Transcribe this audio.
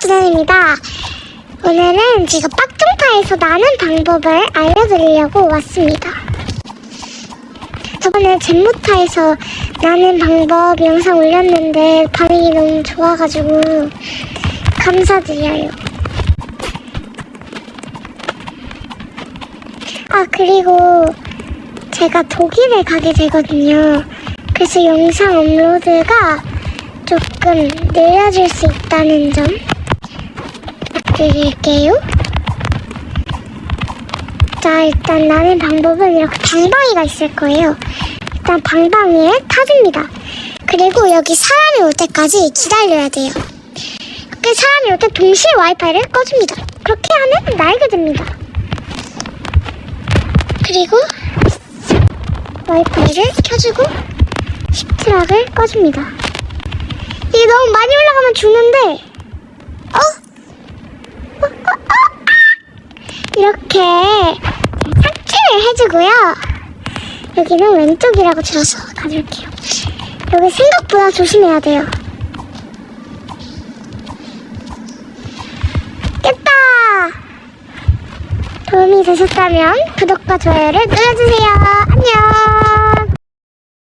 부단입니다. 오늘은 제가 빡종파에서 나는 방법을 알려드리려고 왔습니다. 저번에 젠모타에서 나는 방법 영상 올렸는데 반응이 너무 좋아가지고 감사드려요. 아, 그리고 제가 독일에 가게 되거든요. 그래서 영상 업로드가 조금 느려질 수 있다는 점 드릴게요. 자, 일단 나는 방법은 이렇게 방방이가 있을 거예요. 일단 방방이에 타줍니다. 그리고 여기 사람이 올 때까지 기다려야 돼요. 그 사람이 올 때 동시에 와이파이를 꺼줍니다. 그렇게 하면 날게 됩니다. 그리고 와이파이를 켜주고 십트락을 꺼줍니다. 이게 너무 많이 올라가면 죽는데 어 어, 아! 이렇게 삭제를 해주고요. 여기는 왼쪽이라고 들어서 가줄게요. 여기 생각보다 조심해야 돼요. 깼다! 도움이 되셨다면 구독과 좋아요를 눌러주세요. 안녕!